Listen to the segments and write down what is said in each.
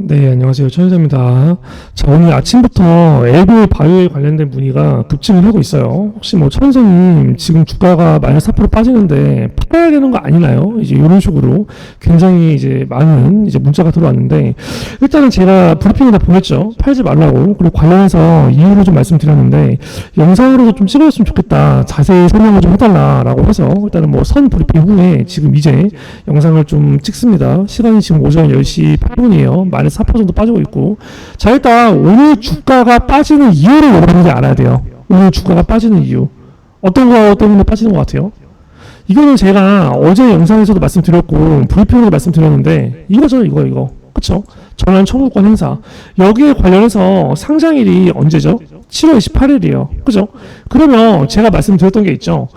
네, 안녕하세요. 천여자입니다. 자, 오늘 아침부터 LB 바이오에 관련된 문의가 급증을 하고 있어요. 혹시 뭐 천선님 지금 주가가 마이너스 4% 빠지는데 팔아야 되는 거 아니나요? 이제 이런 식으로 굉장히 이제 많은 이제 문자가 들어왔는데 일단은 제가 브리핑을 다 보냈죠. 팔지 말라고. 그리고 관련해서 이유를 좀 말씀드렸는데 영상으로도 좀 찍어줬으면 좋겠다. 자세히 설명을 좀 해달라라고 해서 일단은 뭐 선 브리핑 후에 지금 이제 영상을 좀 찍습니다. 시간이 지금 오전 10시 8분이에요. 마이너스 4% 정도 빠지고 있고. 자, 일단 오늘 주가가 빠지는 이유를 여러분들이 알아야 돼요. 오늘 주가가 빠지는 이유. 어떤 거 때문에 빠지는 것 같아요? 이거는 제가 어제 영상에서도 말씀드렸고, 브리핑으로 말씀드렸는데, 이거죠, 이거, 이거. 그쵸? 전환 청구권 행사. 여기에 관련해서 상장일이 언제죠? 7월 28일이에요. 그죠? 그러면 제가 말씀드렸던 게 있죠.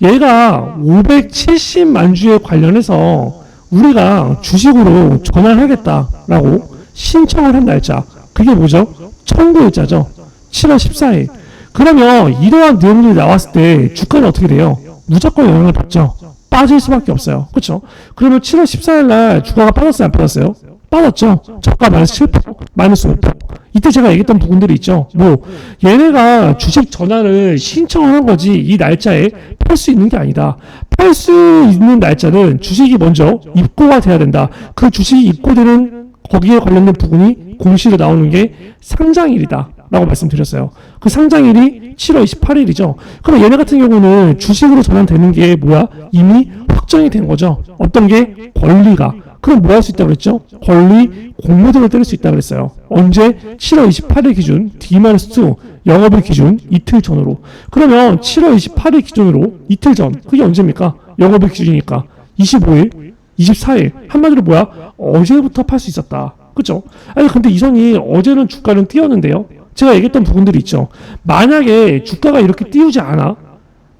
얘가 570만 주에 관련해서 우리가 주식으로 전환하겠다라고 신청을 한 날짜. 그게 뭐죠? 청구일자죠. 7월 14일. 그러면 이러한 내용들이 나왔을 때 주가는 어떻게 돼요? 무조건 영향을 받죠. 빠질 수밖에 없어요. 그렇죠? 그러면 7월 14일 날 주가가 빠졌어요, 안 빠졌어요? 빠졌죠. 저가 마이너스 7%, 마이너스 5%. 이때 제가 얘기했던 부분들이 있죠. 뭐 얘네가 주식 전환을 신청을 한 거지 이 날짜에 팔 수 있는 게 아니다. 팔 수 있는 날짜는 주식이 먼저 입고가 돼야 된다. 그 주식이 입고되는 거기에 관련된 부분이 공시로 나오는 게 상장일이다. 라고 말씀드렸어요. 그 상장일이 7월 28일이죠. 그럼 얘네 같은 경우는 주식으로 전환되는 게 뭐야? 이미 확정이 된 거죠. 어떤 게 권리가. 그럼 뭐 할 수 있다고 그랬죠? 권리 공모전을 때릴 수 있다고 그랬어요. 언제? 7월 28일 기준 D-2 영업일 기준 이틀 전으로. 그러면 7월 28일 기준으로 이틀 전. 그게 언제입니까? 영업일 기준이니까 25일, 24일. 한마디로 뭐야? 어제부터 팔 수 있었다. 그죠? 아니 근데 이성이 어제는 주가는 뛰었는데요. 제가 얘기했던 부분들이 있죠. 만약에 주가가 이렇게 띄우지 않아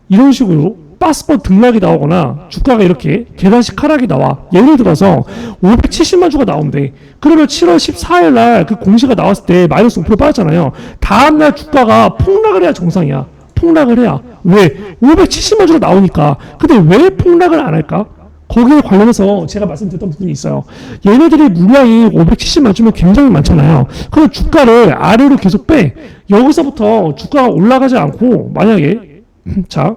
이런 식으로 빠스퍼 등락이 나오거나 주가가 이렇게 계단식 하락이 나와 예를 들어서 570만 주가 나온대 그러면 7월 14일 날 그 공시가 나왔을 때 마이너스 5% 빠졌잖아요 다음날 주가가 폭락을 해야 정상이야 폭락을 해야 왜 570만 주가 나오니까 근데 왜 폭락을 안 할까 거기에 관련해서 제가 말씀드렸던 부분이 있어요. 얘네들이 물량이 570만 주면 굉장히 많잖아요. 그럼 주가를 아래로 계속 빼. 여기서부터 주가가 올라가지 않고 만약에 자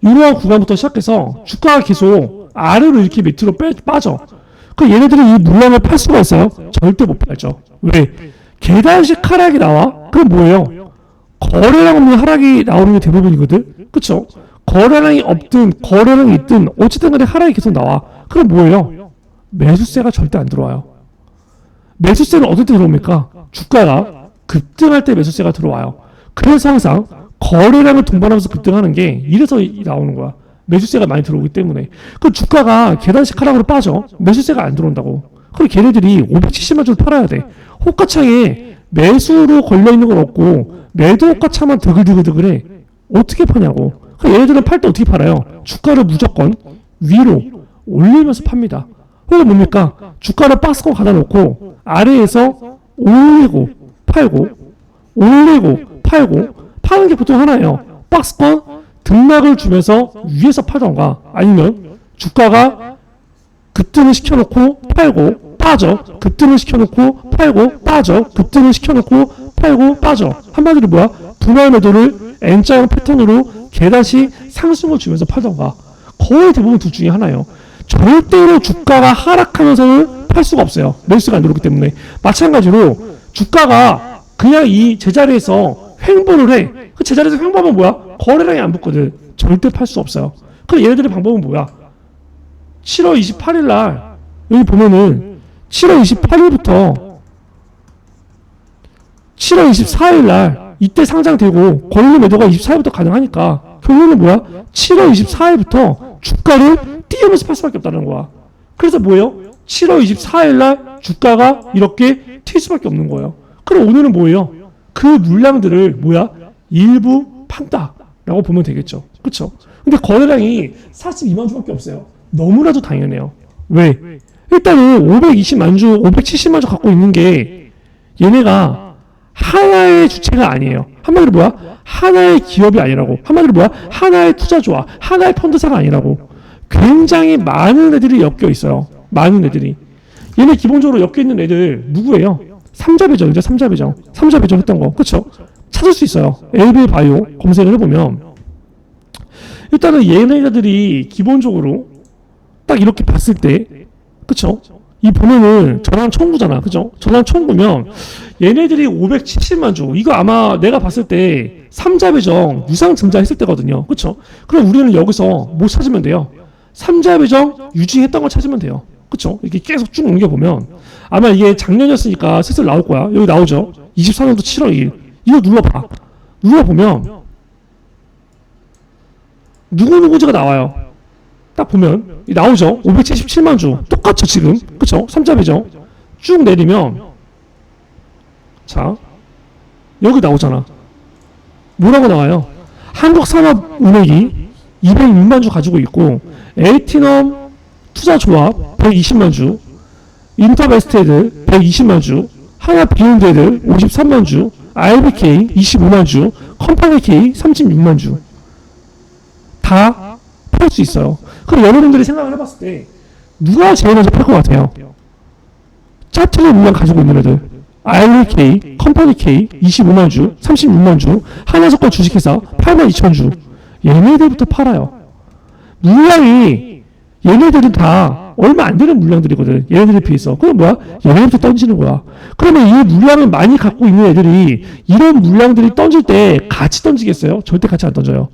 이러한 구간부터 시작해서 주가가 계속 아래로 이렇게 밑으로 빼, 빠져. 그 얘네들이 이 물량을 팔 수가 있어요? 절대 못 팔죠. 왜? 계단식 하락이 나와? 그럼 뭐예요? 거래량 없는 하락이 나오는 게 대부분이거든? 그쵸? 거래량이 없든 거래량이 있든 어쨌든 간에 하락이 계속 나와. 그럼 뭐예요? 매수세가 절대 안 들어와요. 매수세는 어떨 때 들어옵니까? 주가가 급등할 때 매수세가 들어와요. 그래서 항상 거래량을 동반하면서 급등하는 게 이래서 이- 나오는 거야. 매수세가 많이 들어오기 때문에. 그 주가가 계단식 하락으로 빠져. 매수세가 안 들어온다고. 그럼 걔네들이 570만 주를 팔아야 돼. 호가창에 매수로 걸려 있는 건 없고 매도 호가창만 드글드글드글해. 어떻게 파냐고. 그 얘네들은 팔 때 어떻게 팔아요? 주가를 무조건 위로 올리면서 팝니다. 그게 뭡니까? 주가를 박스권 가다 놓고 아래에서 올리고 팔고 올리고 팔고 파는 게 보통 하나예요. 박스권 등락을 주면서 위에서 팔던가 아니면 주가가 급등을 시켜놓고 팔고 빠져 급등을 시켜놓고 팔고 빠져 급등을 시켜놓고 팔고 빠져 한마디로 뭐야 분할 매도를 N자형 패턴으로 계단식 상승을 주면서 팔던가. 거의 대부분 둘 중에 하나예요. 절대로 주가가 하락하면서는 팔 수가 없어요. 매수가 안 들어오기 때문에. 마찬가지로 주가가 그냥 이 제자리에서 횡보를 해 그 제자리에서 횡보하면 뭐야? 거래량이 안 붙거든. 절대 팔 수 없어요. 그럼 얘네들의 방법은 뭐야? 7월 28일 날 여기 보면은 7월 28일부터 7월 24일 날 이때 상장되고 권리 매도가 24일부터 가능하니까 결론은 뭐야? 7월 24일부터 주가를 띄우면서 팔 수밖에 없다는 거야. 그래서 뭐예요? 7월 24일 날 주가가 이렇게 튈 수밖에 없는 거예요. 그럼 오늘은 뭐예요? 그 물량들을 뭐야? 일부 판다라고 보면 되겠죠. 그렇죠? 근데 거래량이 42만 주밖에 없어요. 너무나도 당연해요. 왜? 일단은 520만 주, 570만 주 갖고 있는 게 얘네가 하나의 주체가 아니에요. 한마디로 뭐야? 하나의 기업이 아니라고. 한마디로 뭐야? 하나의 투자조합, 하나의 펀드사가 아니라고. 굉장히 많은 애들이 엮여 있어요. 많은 애들이. 얘네 기본적으로 엮여 있는 애들 누구예요? 삼자 배정이죠. 삼자 배정. 삼자 배정 했던 거. 그쵸? 찾을 수 있어요. LB 바이오 검색을 해보면 일단은 얘네들이 기본적으로 딱 이렇게 봤을 때 그쵸? 이 보면은 전환 청구잖아. 그죠? 전환 청구면 얘네들이 570만 주. 이거 아마 내가 봤을 때 삼자 배정 유상 증자 했을 때거든요. 그쵸? 그럼 우리는 여기서 뭐 찾으면 돼요? 삼자 배정 유지했던 걸 찾으면 돼요. 그쵸? 이렇게 계속 쭉 넘겨보면 아마 이게 작년이었으니까 슬슬 나올 거야. 여기 나오죠? 24년도 7월 2일. 이거 눌러 봐. 눌러 보면 누구 누구지가 나와요. 딱 보면 이 나오죠? 577만 주. 똑같죠, 지금. 그쵸? 삼자 배정. 쭉 내리면 자 여기 나오잖아. 뭐라고 나와요? 한국산업은행이 206만 주 가지고 있고 에이티넘 투자조합 120만 주, 인터베스테드 120만 주, 하나 비욘드드 53만 주, IBK 25만 주, 컴파니 K 36만 주. 다 팔 수 있어요. 그럼 여러분들이 생각을 해봤을 때 누가 제일 먼저 팔 것 같아요? 짜투리 물량 가지고 있는 애들. IBK, 컴파니 K 25만 주, 36만 주, 하나조건 주식회사 8만 2천 주. 얘네들부터 팔아요. 물량이 얘네들은 다 얼마 안 되는 물량들이거든. 얘네들에 비해서. 그럼 뭐야? 얘네들부터 던지는 거야. 그러면 이 물량을 많이 갖고 있는 애들이 이런 물량들이 던질 때 같이 던지겠어요? 절대 같이 안 던져요.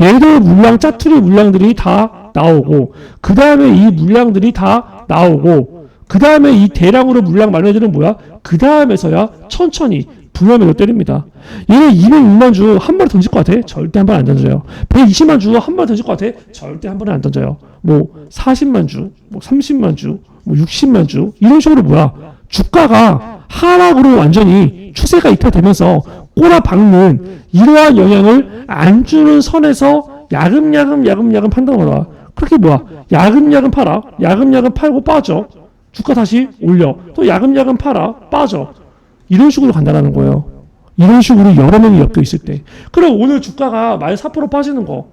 얘들 물량, 짜투리 물량들이 다 나오고, 그 다음에 이 물량들이 다 나오고, 그 다음에 이 대량으로 물량 애들은 뭐야? 그 다음에서야 천천히 분할매로 때립니다. 얘는 206만 주 한 번에 던질 것 같아? 절대 한 번에 안 던져요. 120만 주 한 번에 던질 것 같아? 절대 한 번에 안 던져요. 뭐 40만 주, 뭐 30만 주, 뭐 60만 주 이런 식으로 뭐야? 주가가 하락으로 완전히 추세가 이탈되면서 꼬라박는 이러한 영향을 안 주는 선에서 야금야금 야금야금 판단을 하라. 그렇게 뭐야? 야금야금 팔아. 야금야금 팔고 빠져. 주가 다시 올려. 또 야금야금 팔아. 빠져. 이런 식으로 간다라는 거예요. 이런 식으로 여러 명이 엮여 있을 때. 그럼 오늘 주가가 만 4% 빠지는 거.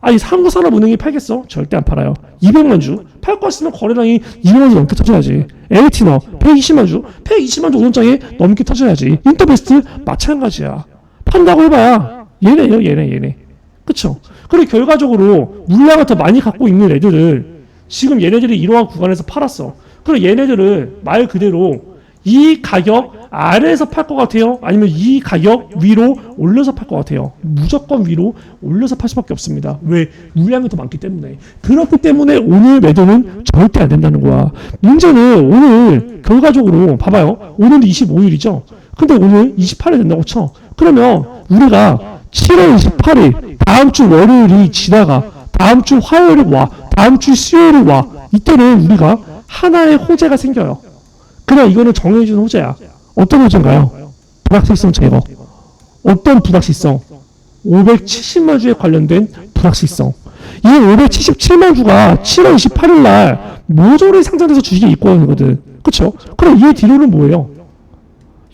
아니, 한국산업은행이 팔겠어? 절대 안 팔아요. 200만 주. 팔거 있으면 거래량이 200만 주 넘게 터져야지. LT너 120만 주. 120만 주 오전장에 넘게 터져야지. 인터베스트 마찬가지야. 판다고 해봐야 얘네요, 얘네, 얘네. 그쵸? 그리고 결과적으로 물량을 더 많이 갖고 있는 애들을 지금 얘네들이 이러한 구간에서 팔았어. 그럼 얘네들은 말 그대로 이 가격 아래에서 팔 것 같아요? 아니면 이 가격 위로 올려서 팔 것 같아요? 무조건 위로 올려서 팔 수밖에 없습니다. 왜? 물량이 더 많기 때문에. 그렇기 때문에 오늘 매도는 절대 안 된다는 거야. 문제는 오늘 결과적으로 봐봐요. 오늘도 25일이죠? 근데 오늘 28일 된다고 쳐. 그러면 우리가 7월 28일 다음 주 월요일이 지나가 다음 주 화요일이 와 다음 주 수요일이 와 이때는 우리가 하나의 호재가 생겨요. 그냥 이거는 정해진 호재야. 어떤 호재인가요? 불확실성 제거. 어떤 불확실성? 570만 주에 관련된 불확실성. 이 577만 주가 7월 28일 날 모조리 상장돼서 주식이 입고하거든. 그쵸? 그럼 이 뒤로는 뭐예요?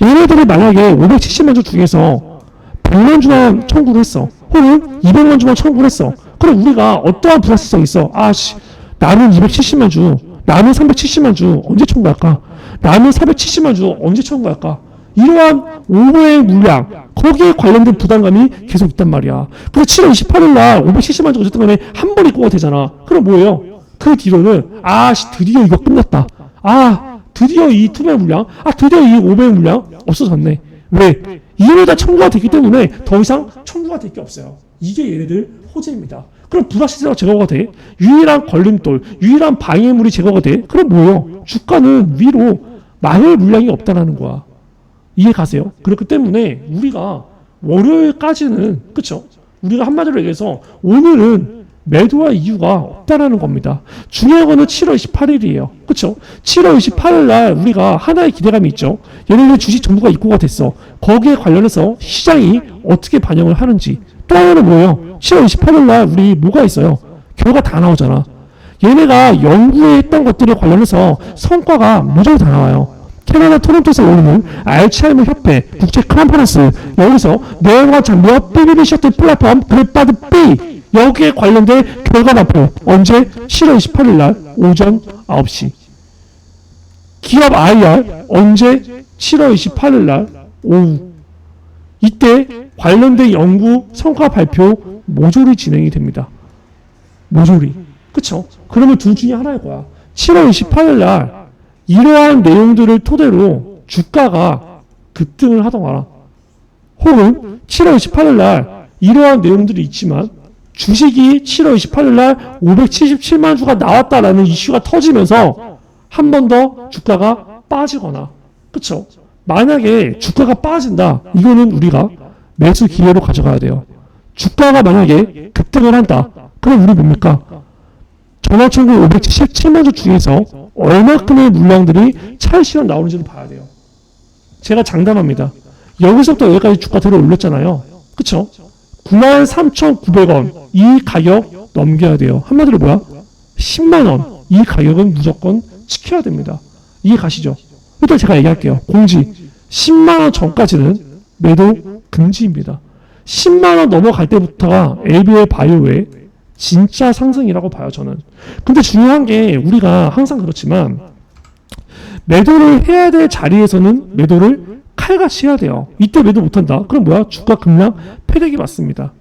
얘네들이 만약에 570만 주 중에서 100만 주만 청구를 했어. 혹은 200만 주만 청구를 했어. 그럼 우리가 어떠한 불확실성이 있어? 아씨, 나는 270만 주, 나는 370만 주 언제 청구할까? 나는 470만 주 언제 청구할까? 이러한 오버의 물량 거기에 관련된 부담감이 계속 있단 말이야. 그래서 7월 28일 날 570만 주 어쨌든 간에 한 번에 입고가 되잖아. 그럼 뭐예요? 그 뒤로는 아씨 드디어 이거 끝났다. 아 드디어 이 투매 물량, 아 드디어 이500 물량 없어졌네. 왜? 이미 다 청구가 됐기 때문에 더 이상 청구가 될 게 없어요. 이게 얘네들 호재입니다. 그럼 불확실성가 제거가 돼. 유일한 걸림돌, 유일한 방해물이 제거가 돼. 그럼 뭐요? 주가는 위로 망할 물량이 없다라는 거야. 이해 가세요? 그렇기 때문에 우리가 월요일까지는 그쵸? 우리가 한마디로 얘기해서 오늘은 매도할 이유가 없다라는 겁니다. 중요한 거는 7월 28일이에요. 그쵸? 7월 28일 날 우리가 하나의 기대감이 있죠. 얘네들 주식 정부가 입고가 됐어. 거기에 관련해서 시장이 어떻게 반영을 하는지. 또 하나는 뭐예요? 7월 28일 날 우리 뭐가 있어요? 결과 다 나오잖아. 얘네가 연구했던 것들에 관련해서 성과가 모조리 다 나와요. 캐나다 토론토에서 열리는 알츠하이머 협회 국제 컨퍼런스 여기서 내용과 장비와 BBB 셔틀 플랫폼 그래파드 B 여기에 관련된 결과 발표 언제 7월 28일 날 오전 9시 기업 IR 언제 7월 28일 날 오후 이때 관련된 연구 성과 발표 모조리 진행이 됩니다. 모조리. 그쵸? 그러면 둘 중에 하나일 거야. 7월 28일 날 이러한 내용들을 토대로 주가가 급등을 하더라. 혹은 7월 28일 날 이러한 내용들이 있지만 주식이 7월 28일 날 577만 주가 나왔다라는 이슈가 터지면서 한 번 더 주가가 빠지거나 그쵸? 만약에 주가가 빠진다 이거는 우리가 매수 기회로 가져가야 돼요. 주가가 만약에 급등을 한다 그럼 우리 뭡니까? 전화천국 577만 주 중에서 얼마큼의 물량들이 실현 나오는지를 봐야 돼요. 제가 장담합니다. 여기서부터 여기까지 주가 들어 올렸잖아요. 그쵸? 93,900원 이 가격 넘겨야 돼요. 한마디로 뭐야? 10만원 이 가격은 무조건 지켜야 됩니다. 이해 가시죠? 일단 제가 얘기할게요. 공지 10만원 전까지는 매도 금지입니다. 10만 원 넘어갈 때부터가 LB의 바이오의 진짜 상승이라고 봐요 저는. 근데 중요한 게 우리가 항상 그렇지만 매도를 해야 될 자리에서는 매도를 칼같이 해야 돼요. 이때 매도 못한다. 그럼 뭐야? 주가 급락 패대기 맞습니다.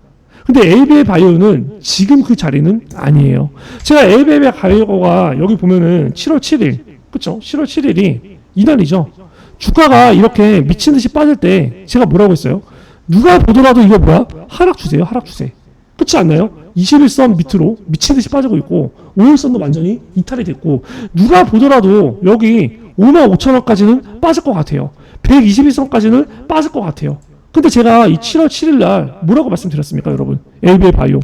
근데 LB의 바이오는 지금 그 자리는 아니에요. 제가 LB의 바이오가 여기 보면은 7월 7일, 그쵸? 7월 7일이 이날이죠. 주가가 이렇게 미친 듯이 빠질 때 제가 뭐라고 했어요? 누가 보더라도 이거 뭐야? 하락 주세요, 하락 주세. 그렇지 않나요? 21선 밑으로 미친 듯이 빠지고 있고 5일선도 완전히 이탈이 됐고 누가 보더라도 여기 5만 5천 원까지는 빠질 것 같아요. 121선까지는 빠질 것 같아요. 근데 제가 이 7월 7일 날 뭐라고 말씀드렸습니까, 여러분? LB의 바이오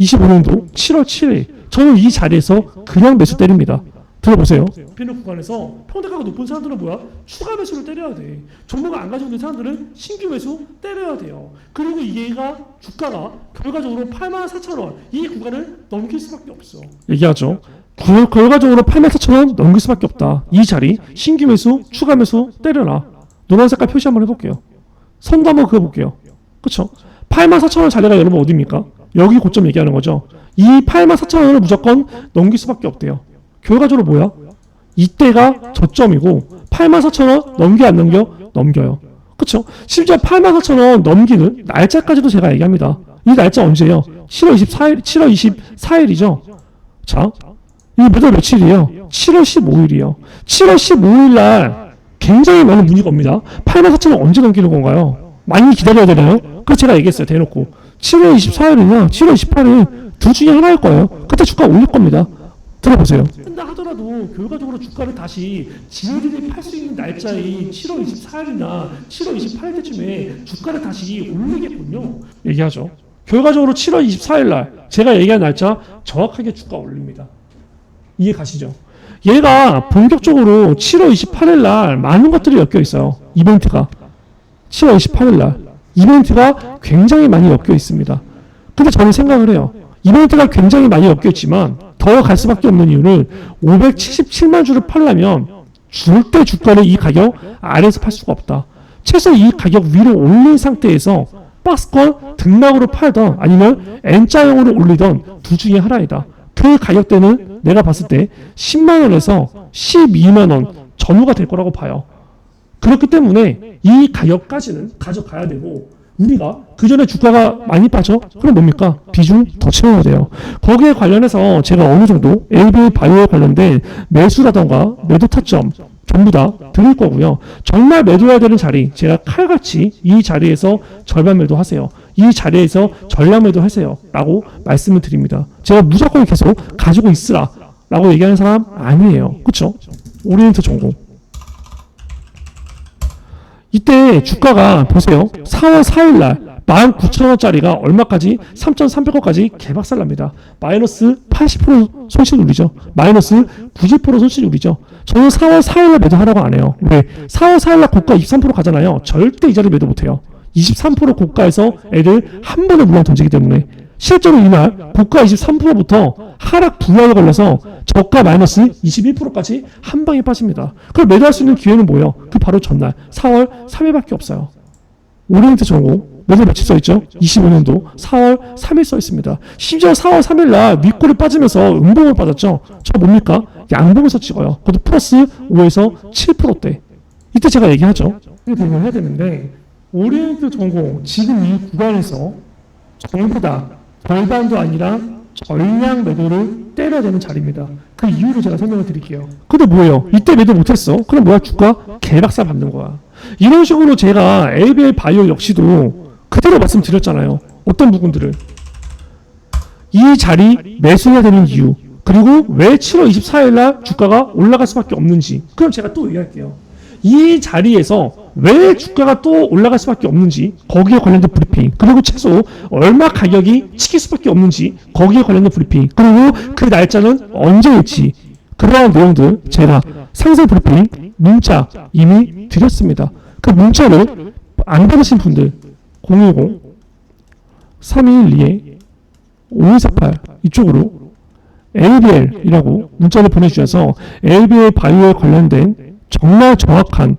25년도 7월 7일 저는 이 자리에서 그냥 매수 때립니다. 들어보세요. 피는 구간에서 평대가가 높은 사람들은 뭐야? 추가 매수를 때려야 돼. 종목을 안 가지고 있는 사람들은 신규 매수 때려야 돼요. 그리고 이게가 주가가 결과적으로 8만 4천 원 이 구간을 넘길 수밖에 없어. 얘기하죠. 그, 결과적으로 8만 4천 원 넘길 수밖에 없다. 이 자리 신규 매수, 추가 매수 때려라. 노란 색깔 표시 한번 해볼게요. 선도 한번 그어볼게요. 그쵸? 8만 4천 원 자리가 여러분 어디입니까? 여기 고점 얘기하는 거죠. 이 8만 4천 원을 무조건 넘길 수밖에 없대요. 결과적으로 뭐야? 이때가 저점이고 8만 4천 원 넘겨 안 넘겨? 넘겨요. 그쵸? 심지어 8만 4천 원 넘기는 날짜까지도 제가 얘기합니다. 이 날짜 언제예요? 7월 24일, 7월 24일이죠. 자, 이게 몇월 며칠이에요? 7월 15일이요. 7월 15일 날 굉장히 많은 문의가 옵니다. 8만 4천 원 언제 넘기는 건가요? 많이 기다려야 되나요? 그래서 제가 얘기했어요. 대놓고. 7월 24일이나 7월 28일 둘 중에 하나일 거예요. 그때 주가 올릴 겁니다. 들어보세요. 한다 하더라도 결과적으로 주가를 다시 지들이 팔수 있는 날짜인 7월 24일이나 7월 28일 때쯤에 주가를 다시 올리겠군요. 얘기하죠. 결과적으로 7월 24일 날 제가 얘기한 날짜 정확하게 주가 올립니다. 이해 가시죠? 얘가 본격적으로 7월 28일 날 많은 것들이 엮여 있어요. 이벤트가 7월 28일 날 이벤트가 굉장히 많이 엮여 있습니다. 근데 저는 생각을 해요. 이벤트가 굉장히 많이 있지만 더 갈 수밖에 없는 이유는 577만 주를 팔려면 절대 주가를 이 가격 아래에서 팔 수가 없다. 최소 이 가격 위로 올린 상태에서 박스권 등락으로 팔던 아니면 N자형으로 올리던 둘 중에 하나이다. 그 가격대는 내가 봤을 때 10만 원에서 12만 원 전후가 될 거라고 봐요. 그렇기 때문에 이 가격까지는 가져가야 되고 우리가 그 전에 주가가 많이 빠져? 그럼 뭡니까? 비중 더 채워야 돼요. 거기에 관련해서 제가 어느 정도 LB 바이오에 관련된 매수라던가 매도 타점 전부 다 드릴 거고요. 정말 매도해야 되는 자리, 제가 칼같이 이 자리에서 절반 매도하세요. 이 자리에서 전량 매도 하세요. 라고 말씀을 드립니다. 제가 무조건 계속 가지고 있으라. 라고 얘기하는 사람 아니에요. 그쵸? 오리엔트 전공. 이때 주가가 보세요. 4월 4일 날 19,000원짜리가 얼마까지 3,300원까지 개박살 납니다. 마이너스 80% 손실 누리죠. 마이너스 90% 손실 누리죠. 저는 4월 4일 날 매도하라고 안 해요. 왜? 4월 4일 날 고가 23% 가잖아요. 절대 이 자리 매도 못 해요. 23% 고가에서 애들 한 번에 물량 던지기 때문에 실제로 이날 고가 23%부터 하락 부하에 걸려서 저가 마이너스 21%까지 한 방에 빠집니다. 그걸 매도할 수 있는 기회는 뭐예요? 그 바로 전날 4월 3일밖에 없어요. 오리엔트 정오 매달 며칠 써 있죠? 25년도 4월 3일 써 있습니다. 심지어 4월 3일 날 윗골이 빠지면서 음봉을 빠졌죠. 저 뭡니까? 양봉에서 찍어요. 그것도 플러스 5에서 7%대. 이때 제가 얘기하죠. 대응해야 되는데 오리엔트 전공 지금 이 구간에서 전부 다 절반도 아니라 전량 매도를 때려야 되는 자리입니다. 그 이유를 제가 설명을 드릴게요. 근데 뭐예요? 이때 매도 못했어? 그럼 뭐야? 주가 개박살 받는 거야. 이런 식으로 제가 ABL 바이오 역시도 그대로 말씀드렸잖아요. 어떤 부분들을. 이 자리 매수해야 되는 이유. 그리고 왜 7월 24일 날 주가가 올라갈 수밖에 없는지. 그럼 제가 또 얘기할게요. 이 자리에서 왜 주가가 또 올라갈 수밖에 없는지 거기에 관련된 브리핑 그리고 최소 얼마 가격이 치킬 수밖에 없는지 거기에 관련된 브리핑 그리고 그 날짜는 언제일지 그러한 내용들 제가 상세 브리핑 문자 이미 드렸습니다. 그 문자를 안 받으신 분들 010 312에 5148 이쪽으로 ABL이라고 문자를 보내주셔서 ABL 바이오에 관련된 정말 정확한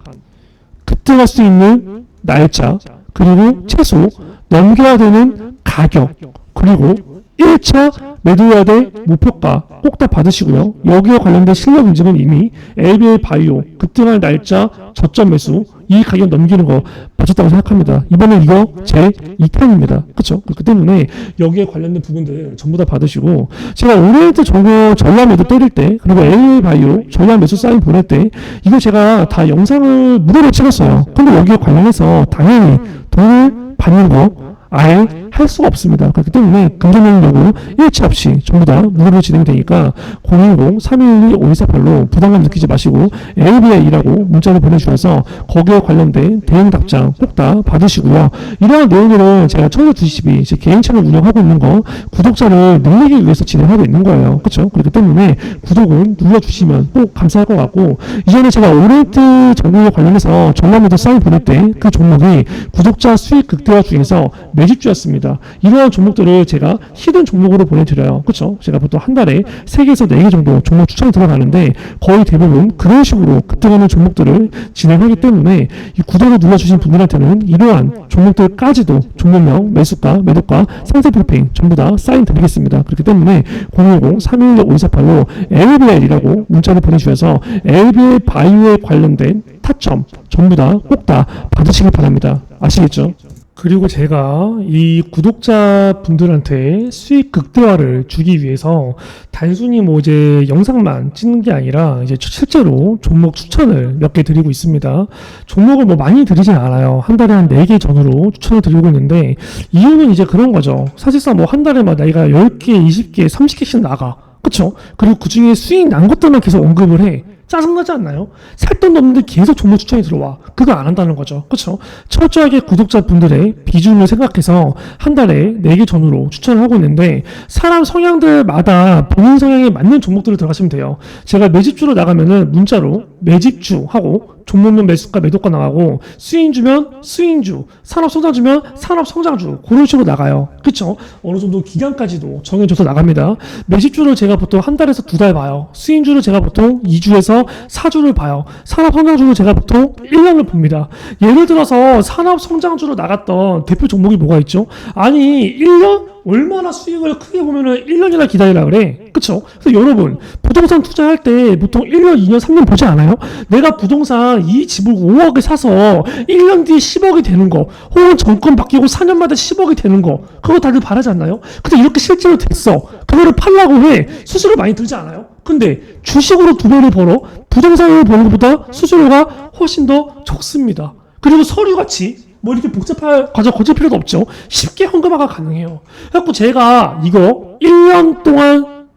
급등할 수 있는 날짜 그리고 최소 넘겨야 되는 가격 그리고 1차 매도해야 될 목표가 꼭 다 받으시고요. 여기에 관련된 실력 인증은 이미 ABL 바이오 급등할 날짜 저점 매수 이 가격 넘기는 거 맞췄다고 생각합니다. 이번엔 이거 제 2탄입니다. 그렇죠? 그렇기 때문에 여기에 관련된 부분들 전부 다 받으시고 제가 오리엔트 정보 전략 매도 때릴 때 그리고 ABL 바이오 전략 매수 사인 보낼 때 이거 제가 다 영상을 무료로 찍었어요. 근데 여기에 관련해서 당연히 돈을 받는 거 아예 할 수가 없습니다. 그렇기 때문에 금전적인 요구 일치 없이 전부 다 무료로 진행되니까 010-312-5248로 부담감 느끼지 마시고 ABA라고 문자를 보내주셔서 거기에 관련된 대응 답장 꼭 다 받으시고요. 이러한 내용들은 제가 청소 2제 개인 채널 운영하고 있는 거 구독자를 늘리기 위해서 진행하고 있는 거예요. 그렇죠? 그렇기 때문에 구독을 눌러주시면 꼭 감사할 것 같고 이전에 제가 오렌트 종목에 관련해서 전남에도 사인 보낼 때 그 종목이 구독자 수익 극대화 중에서 매집주였습니다. 이러한 종목들을 제가 히든 종목으로 보내드려요. 그렇죠? 제가 보통 한 달에 3개에서 4개 정도 종목 추천이 들어가는데 거의 대부분 그런 식으로 급등하는 종목들을 진행하기 때문에 이 구독을 눌러주신 분들한테는 이러한 종목들까지도 종목명, 매수가, 매도가, 상세 브리핑 전부 다 사인 드리겠습니다. 그렇기 때문에 010-311-5248로 LBL이라고 문자를 보내주셔서 LBL 바이오에 관련된 타점 전부 다 꼭다 받으시길 바랍니다. 아시겠죠? 그리고 제가 이 구독자 분들한테 수익 극대화를 주기 위해서 단순히 뭐 이제 영상만 찍는 게 아니라 이제 실제로 종목 추천을 몇 개 드리고 있습니다. 종목을 뭐 많이 드리진 않아요. 한 달에 한 4개 전후로 추천을 드리고 있는데 이유는 이제 그런 거죠. 사실상 뭐 한 달에 막 나이가 10개, 20개, 30개씩 나가. 그쵸? 그리고 그 중에 수익 난 것들만 계속 언급을 해. 짜증나지 않나요? 살 돈도 없는데 계속 종목 추천이 들어와. 그거 안 한다는 거죠. 그렇죠? 철저하게 구독자분들의 비중을 생각해서 한 달에 4개 전후로 추천을 하고 있는데 사람 성향들마다 본인 성향에 맞는 종목들을 들어가시면 돼요. 제가 매집주로 나가면은 문자로 매집주 하고 종목명 매수가 매도가 나가고 수익주면 수익주, 산업성장 주면 산업성장주 그런 식으로 나가요. 그렇죠? 어느 정도 기간까지도 정해져서 나갑니다. 매집주를 제가 보통 한 달에서 두 달 봐요. 수익주를 제가 보통 2주에서 4주를 봐요. 산업 성장주를 제가 보통 1년을 봅니다. 예를 들어서 산업 성장주로 나갔던 대표 종목이 뭐가 있죠? 아니 1년 얼마나 수익을 크게 보면은 1년이나 기다리라 그래. 그쵸? 그래서 여러분, 부동산 투자할 때 보통 1년, 2년, 3년 보지 않아요? 내가 부동산 이 집을 5억에 사서 1년 뒤에 10억이 되는 거, 혹은 정권 바뀌고 4년마다 10억이 되는 거, 그거 다들 바라지 않나요? 근데 이렇게 실제로 됐어. 그거를 팔라고 해. 수수료 많이 들지 않아요? 근데 주식으로 두 배를 벌어 부동산으로 버는 것보다 수수료가 훨씬 더 적습니다. 그리고 서류 같이 뭐 이렇게 복잡한 과정 거칠 필요도 없죠. 쉽게 현금화가 가능해요. 그래갖고 제가 이거 1년 동안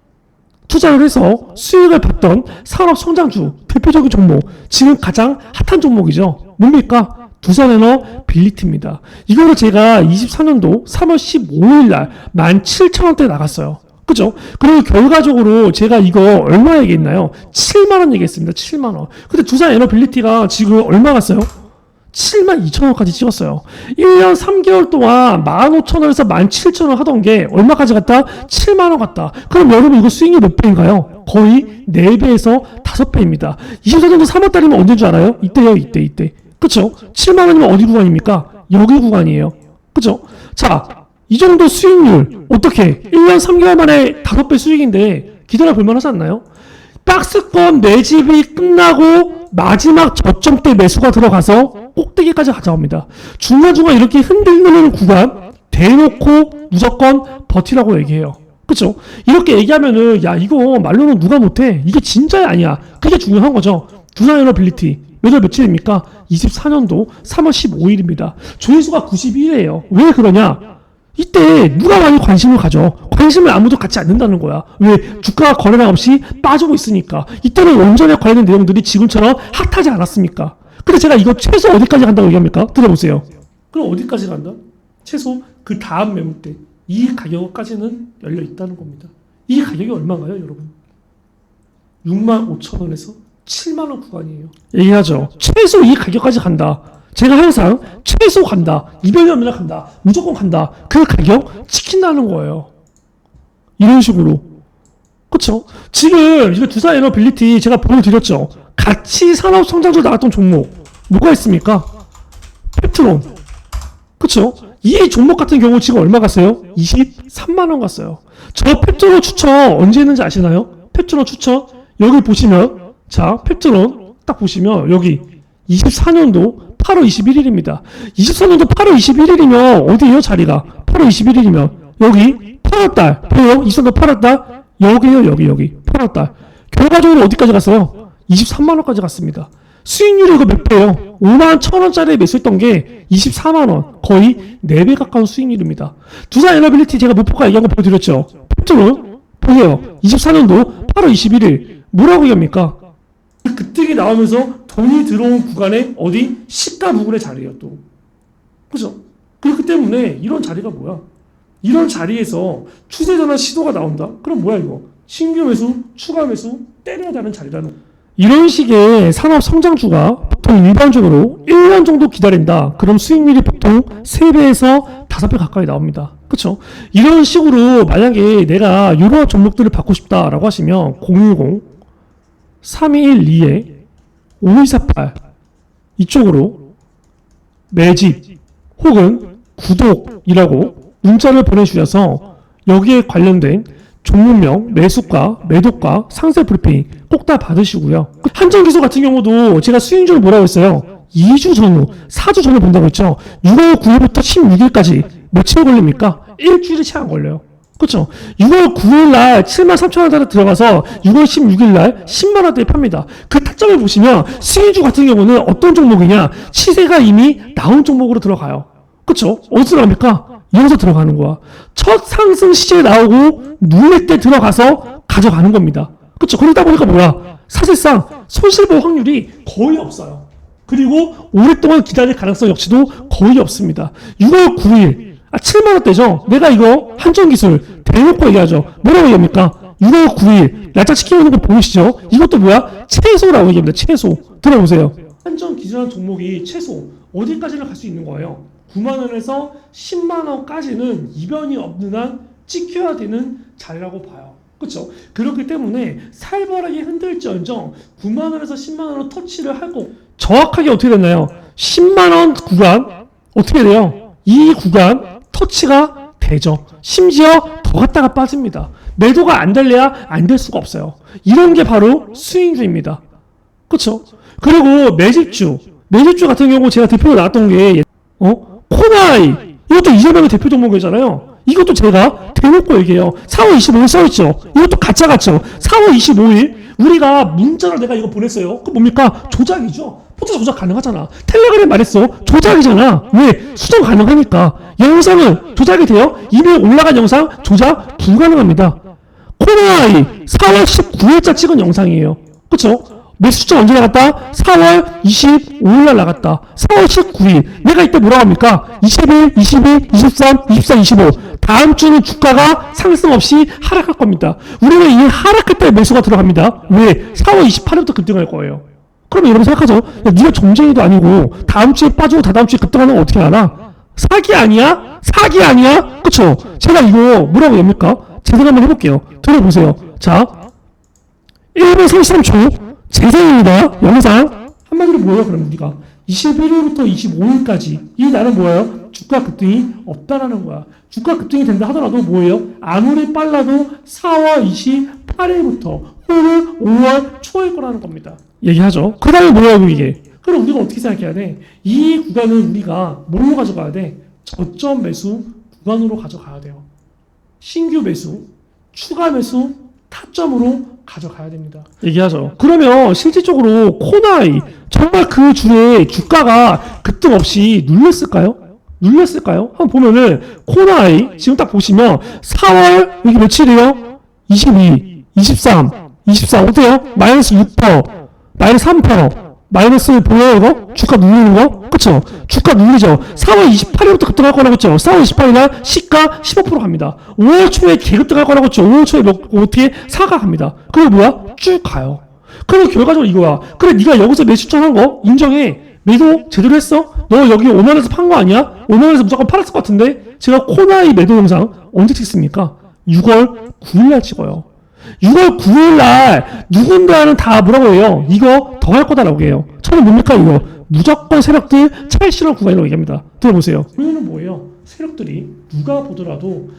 투자를 해서 수익을 봤던 산업 성장주 대표적인 종목 지금 가장 핫한 종목이죠. 뭡니까? 두산에너 빌리티입니다. 이거를 제가 24년도 3월 15일 날 17,000원대 나갔어요. 그죠? 그리고 결과적으로 제가 이거 얼마 얘기했나요? 7만원 얘기했습니다. 7만원. 근데 두산 에너빌리티가 지금 얼마 갔어요? 7만 2천 원까지 찍었어요. 1년 3개월 동안 15,000원에서 17,000원 하던 게 얼마까지 갔다? 7만 원 갔다. 그럼 여러분 이거 수익률 몇 배인가요? 거의 4배에서 5배입니다. 24년도 3월 달이면 언제인 줄 알아요? 이때요, 이때, 이때. 그쵸? 7만 원이면 어디 구간입니까? 여기 구간이에요. 그죠? 자, 이 정도 수익률 어떻게 1년 3개월 만에 5배 수익인데 기다려 볼 만 하지 않나요? 박스권 매집이 끝나고 마지막 저점 때 매수가 들어가서 꼭대기까지 가져옵니다. 중간중간 이렇게 흔들리는 구간 대놓고 무조건 버티라고 얘기해요. 그쵸? 이렇게 얘기하면은 야 이거 말로는 누가 못해 이게 진짜야 아니야 그게 중요한 거죠 두산 에너빌리티 몇월 며칠입니까? 24년도 3월 15일입니다 조회수가 91이에요 왜 그러냐 이때 누가 많이 관심을 가져 관심을 아무도 갖지 않는다는 거야 왜 주가가 거래량 없이 빠지고 있으니까 이때는 원전에 관련된 내용들이 지금처럼 핫하지 않았습니까 근데 제가 이거 최소 어디까지 간다고 얘기합니까? 들어보세요 그럼 어디까지 간다? 최소 그 다음 매물 때 이 가격까지는 열려 있다는 겁니다. 이 가격이 얼마인가요, 여러분? 6만 5천 원에서 7만 원 구간이에요. 얘기하죠. 최소 이 가격까지 간다. 제가 항상 최소 간다. 200년이나 간다. 무조건 간다. 그 가격 지킨다는 거예요. 이런 식으로. 그쵸? 지금 이거 두산 에너빌리티 제가 보여드렸죠. 같이 산업 성장주 나갔던 종목 뭐가 있습니까? 페트론. 그쵸? 이 종목 같은 경우 지금 얼마 갔어요? 23만 원 갔어요. 저 펩트론 추천 언제 했는지 아시나요? 펩트론 추천 여기 보시면 자 펩트론 딱 보시면 여기 24년도 8월 21일입니다. 24년도 8월 21일이면 어디예요 자리가? 8월 21일이면 여기 8월달 보여? 24년도 8월달 여기요 여기 여기 8월달 결과적으로 어디까지 갔어요? 23만 원까지 갔습니다. 수익률이 이거 몇 배예요? 5만 천 원짜리 매수했던 게 24만 원, 거의 4배 가까운 수익률입니다. 두산 에너빌리티 제가 목표가 얘기한 거 보여드렸죠. 팩트는 보세요. 24년도 8월 21일 뭐라고 얘기합니까? 그때이 나오면서 돈이 들어온 구간에 어디 시가 부분의 자리예요 또. 그죠? 그렇기 때문에 이런 자리가 뭐야? 이런 자리에서 추세 전환 시도가 나온다? 그럼 뭐야 이거? 신규 매수, 추가 매수 때려야 되는 자리라는. 이런 식의 산업 성장주가 보통 일반적으로 1년 정도 기다린다. 그럼 수익률이 보통 3배에서 5배 가까이 나옵니다. 그렇죠? 이런 식으로 만약에 내가 이런 종목들을 받고 싶다라고 하시면 010 3212에 5248 이쪽으로 매집 혹은 구독이라고 문자를 보내주셔서 여기에 관련된 종목명, 매수가, 매도가, 상세 브리핑 꼭 다 받으시고요. 한정 기소 같은 경우도 제가 수익률을 뭐라고 했어요? 2주 전후, 4주 전에 본다고 했죠. 6월 9일부터 16일까지 며칠 걸립니까? 일주일이 채 안 걸려요. 그렇죠? 6월 9일 날 7만 3천 원짜리 들어가서 6월 16일 날 10만 원대에 팝니다. 그 타점을 보시면 수익주 같은 경우는 어떤 종목이냐? 시세가 이미 나온 종목으로 들어가요. 그렇죠? 어디서 들어갑니까? 여기서 들어가는 거야. 첫 상승 시에 나오고 누릴 때 들어가서 가져가는 겁니다. 그렇죠? 그러다 보니까 뭐야? 사실상 손실보 확률이 거의 없어요. 그리고 오랫동안 기다릴 가능성 역시도 거의 없습니다. 6월 9일 아 7만 원대죠. 내가 이거 한정 기술 대놓고 얘기하죠. 뭐라고 얘기합니까? 6월 9일 날짜 지키는 거 보이시죠? 이것도 뭐야? 최소라고 얘기합니다. 최소. 들어보세요. 한정 기준한 종목이 최소 어디까지나 갈수 있는 거예요? 9만 원에서 10만 원까지는 이변이 없는 한 찍혀야 되는 자리라고 봐요. 그렇죠? 그렇기 때문에 살벌하게 흔들지언정 9만 원에서 10만 원을 터치를 하고 정확하게 어떻게 됐나요? 10만 원 구간 어떻게 돼요? 이 구간 터치가 되죠. 심지어 더 갔다가 빠집니다. 매도가 안 될래야 안 될 수가 없어요. 이런 게 바로 스윙주입니다. 그렇죠? 그리고 매집주, 매집주 같은 경우 제가 대표로 나왔던 게 어? 코나이 이것도 이재명의 대표 종목이잖아요. 이것도 제가 대놓고 얘기해요. 4월 25일 써있죠. 이것도 가짜 같죠. 4월 25일 우리가 문자를 내가 이거 보냈어요. 그 뭡니까? 조작이죠. 포토 조작 가능하잖아. 텔레그램 말했어. 조작이잖아. 왜? 수정 가능하니까. 영상은 조작이 돼요? 이미 올라간 영상 조작 불가능합니다. 코나이 4월 19일자 찍은 영상이에요. 그쵸? 매수점 언제 나갔다? 4월 25일 날 나갔다. 4월 19일. 내가 이때 뭐라고 합니까? 21, 22, 23, 24, 25. 다음 주는 주가가 상승 없이 하락할 겁니다. 우리는 이때 매수가 들어갑니다. 왜? 4월 28일부터 급등할 거예요. 그러면 여러분 생각하죠? 야, 네가 점쟁이도 아니고 다음 주에 빠지고 다다음 주에 급등하는 거 어떻게 알아? 사기 아니야? 사기 아니야? 그쵸? 제가 이거 뭐라고 합니까? 재생 한번 해볼게요. 들어보세요. 자, 1분 33초 재생입니다. 영상 한마디로 뭐예요? 그럼 우리가 21일부터 25일까지 이 날은 뭐예요? 주가 급등이 없다라는 거야. 주가 급등이 된다 하더라도 뭐예요? 아무리 빨라도 4월 28일부터 혹은 5월 초일 거라는 겁니다. 얘기하죠. 그 다음에 뭐예요, 이게? 그럼 우리가 어떻게 생각해야 돼? 이 구간은 우리가 뭘로 가져가야 돼? 저점 매수 구간으로 가져가야 돼요. 신규 매수, 추가 매수, 타점으로 가져가야 됩니다. 얘기하죠. 그러면 실질적으로 코나이 정말 그 주에 주가가 급등 없이 눌렸을까요? 눌렸을까요? 한번 보면은 코나이 지금 딱 보시면 4월 여기 며칠이에요? 22, 23, 24 어때요? 마이너스 6%, 마이너스 3%. 마이너스 보여요 이거? 주가 누르는 거? 그쵸? 주가 누르죠 4월 28일부터 급등할 거라고 했죠 4월 28일 날 시가 15% 갑니다 5월 초에 개급등할 거라고 했죠 5월 초에 몇, 어떻게 사가 갑니다 그리고 뭐야? 쭉 가요 그리고 결과적으로 이거야 그래 네가 여기서 매수 추천한 거 인정해 매도 제대로 했어? 너 여기 5만원에서 판 거 아니야? 5만원에서 무조건 팔았을 것 같은데 제가 코나이 매도 영상 언제 찍습니까? 6월 9일날 찍어요 6월 9일 날 누군가는 다 뭐라고 해요? 이거 더 할 거다라고 해요. 저는 뭡니까 이거? 무조건 세력들 실현 구간이라고 얘기합니다. 들어보세요. 우리는 뭐예요? 세력들이 누가 보더라도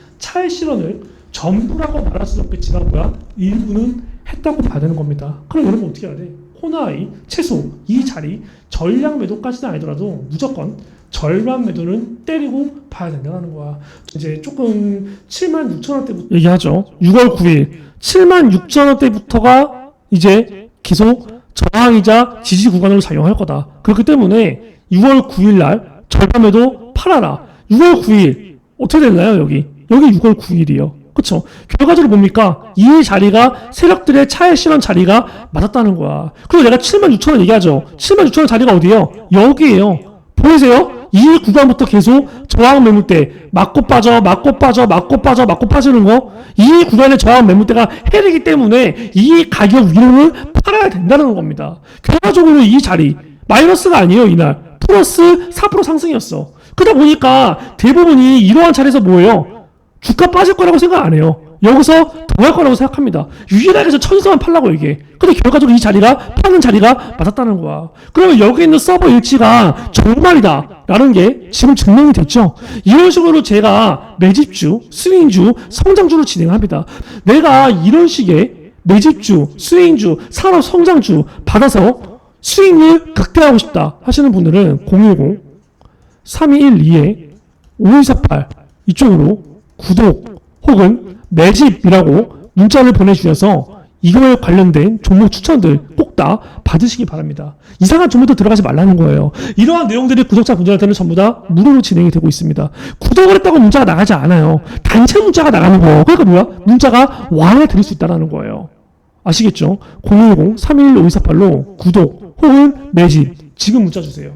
실현을 전부라고 말할 수 없겠지만 뭐야? 일부는 했다고 봐야 되는 겁니다. 그럼 여러분 어떻게 해야 돼? 호나이 최소 이 자리 전량 매도까지는 아니더라도 무조건 절반 매도는 때리고 봐야 된다는 거야. 이제 조금 7만 6천 원대부터 얘기하죠. 6월 9일 7만 6천 원대부터가 이제 계속 저항이자 지지 구간으로 작용할 거다. 그렇기 때문에 6월 9일 날 절반 매도 팔아라. 6월 9일 어떻게 됐나요 여기? 여기 6월 9일이요. 그쵸? 결과적으로 뭡니까? 이 자리가 세력들의 차액 실현 자리가 맞았다는 거야. 그리고 내가 7만 6천 원 얘기하죠. 7만 6천 원 자리가 어디예요? 여기에요. 보이세요? 이 구간부터 계속 저항 매물대 맞고 빠져 맞고 빠져 맞고 빠져 맞고 빠지는 거 이 구간의 저항 매물대가 해리기 때문에 이 가격 위로는 팔아야 된다는 겁니다. 결과적으로 이 자리 마이너스가 아니에요 이날 플러스 4% 상승이었어. 그러다 보니까 대부분이 이러한 자리에서 뭐예요? 주가 빠질 거라고 생각 안 해요. 여기서 더 할 거라고 생각합니다. 유일하게 저 천서만 팔라고 얘기해. 근데 결과적으로 이 자리가 파는 자리가 맞았다는 거야. 그러면 여기 있는 서버 일치가 정말이다. 라는 게 지금 증명이 됐죠. 이런 식으로 제가 매집주, 스윙주, 성장주를 진행합니다. 내가 이런 식의 매집주, 스윙주, 산업 성장주 받아서 수익률 극대화하고 싶다 하시는 분들은 010 3212에 5248 이쪽으로 구독 혹은 매집이라고 문자를 보내주셔서 이거에 관련된 종목 추천들 꼭 다 받으시기 바랍니다. 이상한 종목도 들어가지 말라는 거예요. 이러한 내용들이 구독자 분들한테는 전부 다 무료로 진행이 되고 있습니다. 구독을 했다고 문자가 나가지 않아요. 단체 문자가 나가는 거예요. 그러니까 뭐야? 문자가 왕에 드릴 수 있다는 거예요. 아시겠죠? 010-311-5248로 구독 혹은 매집 지금 문자 주세요.